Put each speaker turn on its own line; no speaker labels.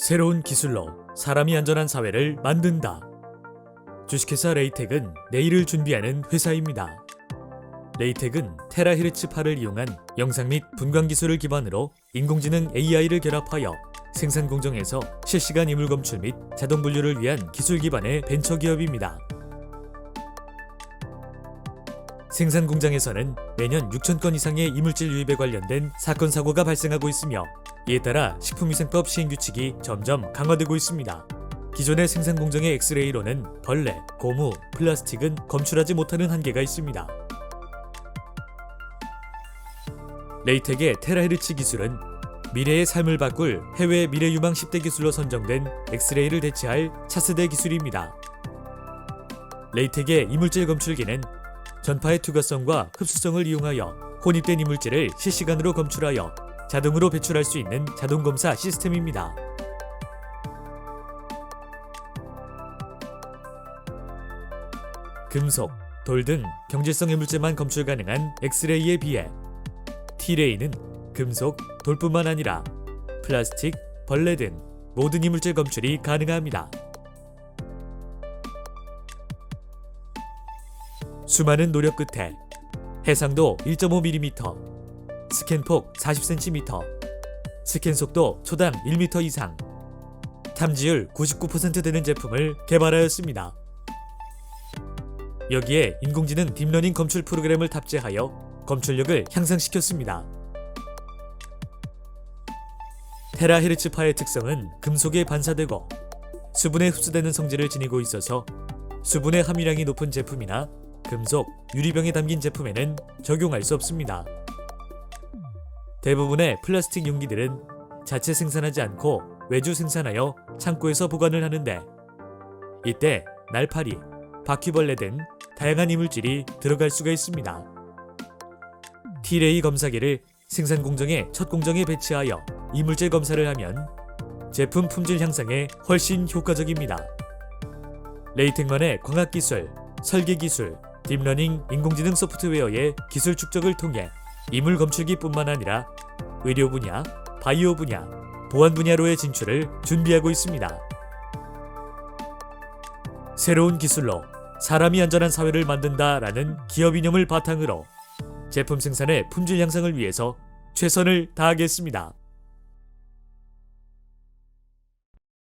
새로운 기술로 사람이 안전한 사회를 만든다. 주식회사 레이텍은 내일을 준비하는 회사입니다. 레이텍은 테라헤르츠파를 이용한 영상 및 분광 기술을 기반으로 인공지능 AI를 결합하여 생산 공정에서 실시간 이물 검출 및 자동 분류를 위한 기술 기반의 벤처 기업입니다. 생산 공장에서는 매년 6천 건 이상의 이물질 유입에 관련된 사건 사고가 발생하고 있으며 이에 따라 식품위생법 시행 규칙이 점점 강화되고 있습니다. 기존의 생산 공정의 엑스레이로는 벌레, 고무, 플라스틱은 검출하지 못하는 한계가 있습니다. 레이텍의 테라헤르츠 기술은 미래의 삶을 바꿀 해외 미래 유망 10대 기술로 선정된 엑스레이를 대체할 차세대 기술입니다. 레이텍의 이물질 검출기는 전파의 투과성과 흡수성을 이용하여 혼입된 이물질을 실시간으로 검출하여 자동으로 배출할 수 있는 자동 검사 시스템입니다. 금속, 돌 등 경질성 이물질만 검출 가능한 엑스레이에 비해 T레이는 금속, 돌뿐만 아니라 플라스틱, 벌레 등 모든 이물질 검출이 가능합니다. 수많은 노력 끝에 해상도 1.5mm, 스캔 폭 40cm, 스캔 속도 초당 1m 이상, 탐지율 99% 되는 제품을 개발하였습니다. 여기에 인공지능 딥러닝 검출 프로그램을 탑재하여 검출력을 향상시켰습니다. 테라헤르츠파의 특성은 금속에 반사되고 수분에 흡수되는 성질을 지니고 있어서 수분의 함유량이 높은 제품이나 금속, 유리병에 담긴 제품에는 적용할 수 없습니다. 대부분의 플라스틱 용기들은 자체 생산하지 않고 외주 생산하여 창고에서 보관을 하는데 이때 날파리, 바퀴벌레 등 다양한 이물질이 들어갈 수가 있습니다. T레이 검사기를 생산 공정의 첫 공정에 배치하여 이물질 검사를 하면 제품 품질 향상에 훨씬 효과적입니다. 레이텍만의 광학 기술, 설계 기술, 딥러닝 인공지능 소프트웨어의 기술 축적을 통해 이물 검출기뿐만 아니라 의료 분야, 바이오 분야, 보안 분야로의 진출을 준비하고 있습니다. 새로운 기술로 사람이 안전한 사회를 만든다라는 기업 이념을 바탕으로 제품 생산의 품질 향상을 위해서 최선을 다하겠습니다.